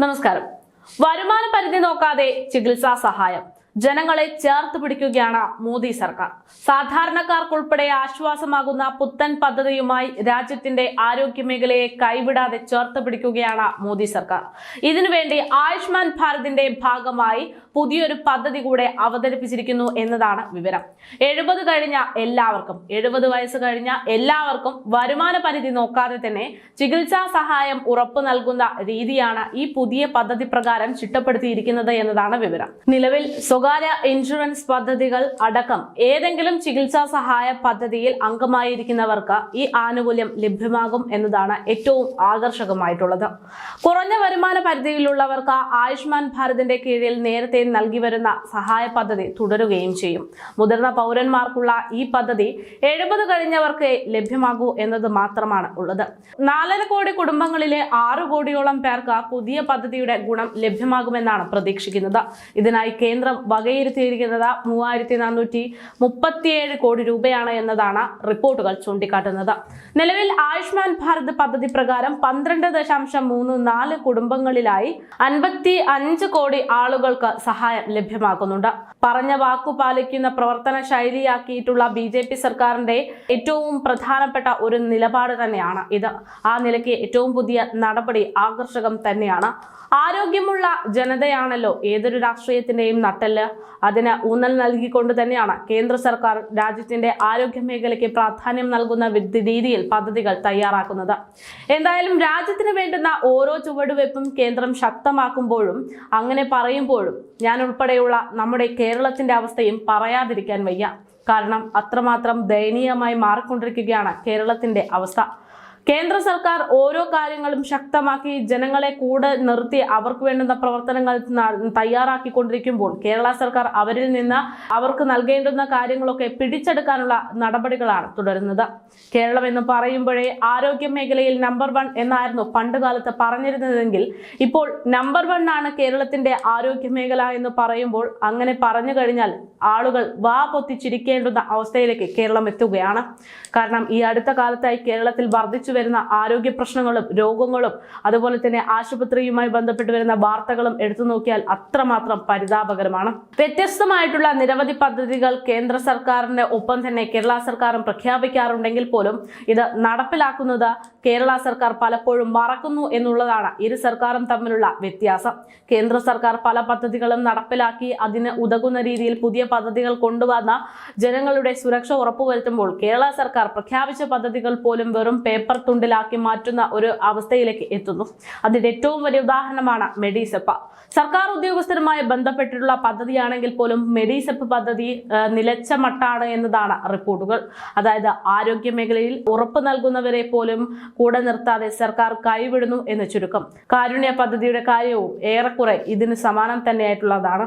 നമസ്കാരം. വരുമാന പരിധി നോക്കാതെ ചികിത്സാ സഹായം. ജനങ്ങളെ ചേർത്ത് പിടിക്കുകയാണ് മോദി സർക്കാർ. സാധാരണക്കാർക്കുൾപ്പെടെ ആശ്വാസമാകുന്ന പുത്തൻ പദ്ധതിയുമായി രാജ്യത്തിന്റെ ആരോഗ്യ മേഖലയെ കൈവിടാതെ ചേർത്ത് പിടിക്കുകയാണ് മോദി സർക്കാർ. ഇതിനുവേണ്ടി ആയുഷ്മാൻ ഭാരതിന്റെ ഭാഗമായി പുതിയൊരു പദ്ധതി കൂടെ അവതരിപ്പിച്ചിരിക്കുന്നു എന്നതാണ് വിവരം. എഴുപത് കഴിഞ്ഞ എല്ലാവർക്കും എഴുപത് വയസ്സ് കഴിഞ്ഞ എല്ലാവർക്കും വരുമാന പരിധി നോക്കാതെ തന്നെ ചികിത്സാ സഹായം ഉറപ്പു നൽകുന്ന രീതിയാണ് ഈ പുതിയ പദ്ധതി പ്രകാരം ചിട്ടപ്പെടുത്തിയിരിക്കുന്നത് എന്നതാണ് വിവരം. നിലവിൽ ഇൻഷുറൻസ് പദ്ധതികൾ അടക്കം ഏതെങ്കിലും ചികിത്സാ സഹായ പദ്ധതിയിൽ അംഗമായിരിക്കുന്നവർക്ക് ഈ ആനുകൂല്യം ലഭ്യമാകും എന്നതാണ് ഏറ്റവും ആകർഷകമായിട്ടുള്ളത്. കുറഞ്ഞ വരുമാന പരിധിയിലുള്ളവർക്ക് ആയുഷ്മാൻ ഭാരതിന്റെ കീഴിൽ നേരത്തെ നൽകി വരുന്ന സഹായ പദ്ധതി തുടരുകയും ചെയ്യും. മുതിർന്ന പൗരന്മാർക്കുള്ള ഈ പദ്ധതി എഴുപത് കഴിഞ്ഞവർക്ക് ലഭ്യമാകൂ എന്നത് മാത്രമാണ് ഉള്ളത്. നാലര കോടി കുടുംബങ്ങളിലെ ആറ് കോടിയോളം പേർക്ക് പുതിയ പദ്ധതിയുടെ ഗുണം ലഭ്യമാകുമെന്നാണ് പ്രതീക്ഷിക്കുന്നത്. ഇതിനായി കേന്ദ്രം വകയിരുത്തിയിരിക്കുന്നത് മൂവായിരത്തി നാനൂറ്റി മുപ്പത്തിയേഴ് കോടി രൂപയാണ് എന്നതാണ് റിപ്പോർട്ടുകൾ ചൂണ്ടിക്കാട്ടുന്നത്. നിലവിൽ ആയുഷ്മാൻ ഭാരത് പദ്ധതി പ്രകാരം പന്ത്രണ്ട് ദശാംശം മൂന്ന് നാല് കുടുംബങ്ങളിലായി അൻപത്തി അഞ്ച് കോടി ആളുകൾക്ക് സഹായം ലഭ്യമാക്കുന്നുണ്ട്. പറഞ്ഞ വാക്കു പാലിക്കുന്ന പ്രവർത്തന ശൈലിയാക്കിയിട്ടുള്ള ബി ജെ പി സർക്കാരിന്റെ ഏറ്റവും പ്രധാനപ്പെട്ട ഒരു നിലപാട് തന്നെയാണ് ഇത്. ആ നിലയ്ക്ക് ഏറ്റവും പുതിയ നടപടി ആകർഷകം തന്നെയാണ്. ആരോഗ്യമുള്ള ജനതയാണല്ലോ ഏതൊരു രാഷ്ട്രീയത്തിന്റെയും നട്ടെല്ല് അതിന് ഊന്നൽ നൽകിക്കൊണ്ട് തന്നെയാണ് കേന്ദ്ര സർക്കാർ രാജ്യത്തിന്റെ ആരോഗ്യ മേഖലയ്ക്ക് പ്രാധാന്യം നൽകുന്ന രീതിയിൽ പദ്ധതികൾ തയ്യാറാക്കുന്നത്. എന്തായാലും രാജ്യത്തിന് വേണ്ടുന്ന ഓരോ ചുവടുവെപ്പും കേന്ദ്രം ശക്തമാക്കുമ്പോഴും അങ്ങനെ പറയുമ്പോഴും ഞാൻ ഉൾപ്പെടെയുള്ള നമ്മുടെ കേരളത്തിന്റെ അവസ്ഥയും പറയാതിരിക്കാൻ വയ്യ. കാരണം അത്രമാത്രം ദയനീയമായി മാറിക്കൊണ്ടിരിക്കുകയാണ് കേരളത്തിന്റെ അവസ്ഥ. കേന്ദ്ര സർക്കാർ ഓരോ കാര്യങ്ങളും ശക്തമാക്കി ജനങ്ങളെ കൂടെ നിർത്തി അവർക്ക് വേണ്ടുന്ന പ്രവർത്തനങ്ങൾ തയ്യാറാക്കിക്കൊണ്ടിരിക്കുമ്പോൾ കേരള സർക്കാർ അവരിൽ നിന്ന് അവർക്ക് നൽകേണ്ടുന്ന കാര്യങ്ങളൊക്കെ പിടിച്ചെടുക്കാനുള്ള നടപടികളാണ് തുടരുന്നത്. കേരളം എന്ന് പറയുമ്പോഴേ ആരോഗ്യ മേഖലയിൽ നമ്പർ വൺ എന്നായിരുന്നു പണ്ട് കാലത്ത് പറഞ്ഞിരുന്നതെങ്കിൽ ഇപ്പോൾ നമ്പർ വൺ ആണ് കേരളത്തിന്റെ ആരോഗ്യ മേഖല എന്ന് പറയുമ്പോൾ അങ്ങനെ പറഞ്ഞു കഴിഞ്ഞാൽ ആളുകൾ വാ പൊത്തിച്ചിരിക്കേണ്ടുന്ന അവസ്ഥയിലേക്ക് കേരളം എത്തുകയാണ്. കാരണം ഈ അടുത്ത കാലത്തായി കേരളത്തിൽ വർദ്ധിച്ചു വരുന്ന ആരോഗ്യ പ്രശ്നങ്ങളും രോഗങ്ങളും അതുപോലെ തന്നെ ആശുപത്രിയുമായി ബന്ധപ്പെട്ട് വരുന്ന വാർത്തകളും എടുത്തു നോക്കിയാൽ അത്രമാത്രം പരിതാപകരമാണ്. വ്യത്യസ്തമായിട്ടുള്ള നിരവധി പദ്ധതികൾ കേന്ദ്ര സർക്കാരിന്റെ ഒപ്പം തന്നെ കേരള സർക്കാരും പ്രഖ്യാപിക്കാറുണ്ടെങ്കിൽ പോലും ഇത് നടപ്പിലാക്കുന്നത് കേരള സർക്കാർ പലപ്പോഴും മറക്കുന്നു എന്നുള്ളതാണ് ഇരു സർക്കാരും തമ്മിലുള്ള വ്യത്യാസം. കേന്ദ്ര സർക്കാർ പല പദ്ധതികളും നടപ്പിലാക്കി അതിന് ഉതകുന്ന രീതിയിൽ പുതിയ പദ്ധതികൾ കൊണ്ടുവന്ന ജനങ്ങളുടെ സുരക്ഷ ഉറപ്പുവരുത്തുമ്പോൾ കേരള സർക്കാർ പ്രഖ്യാപിച്ച പദ്ധതികൾ പോലും വെറും പേപ്പർ തുണ്ടിലാക്കി മാറ്റുന്ന ഒരു അവസ്ഥയിലേക്ക് എത്തുന്നു. അതിന്റെ ഏറ്റവും വലിയ ഉദാഹരണമാണ് മെഡിസെപ്പ. സർക്കാർ ഉദ്യോഗസ്ഥരുമായി ബന്ധപ്പെട്ടിട്ടുള്ള പദ്ധതിയാണെങ്കിൽ പോലും മെഡിസെപ്പ് പദ്ധതി നിലച്ച മട്ടാണ് എന്നതാണ് റിപ്പോർട്ടുകൾ. അതായത് ആരോഗ്യ മേഖലയിൽ ഉറപ്പ് നൽകുന്നവരെ പോലും കൂടെ നിർത്താതെ സർക്കാർ കൈവിടുന്നു എന്ന് ചുരുക്കം. കാരുണ്യ പദ്ധതിയുടെ കാര്യവും ഏറെക്കുറെ ഇതിന് സമാനം തന്നെയായിട്ടുള്ളതാണ്.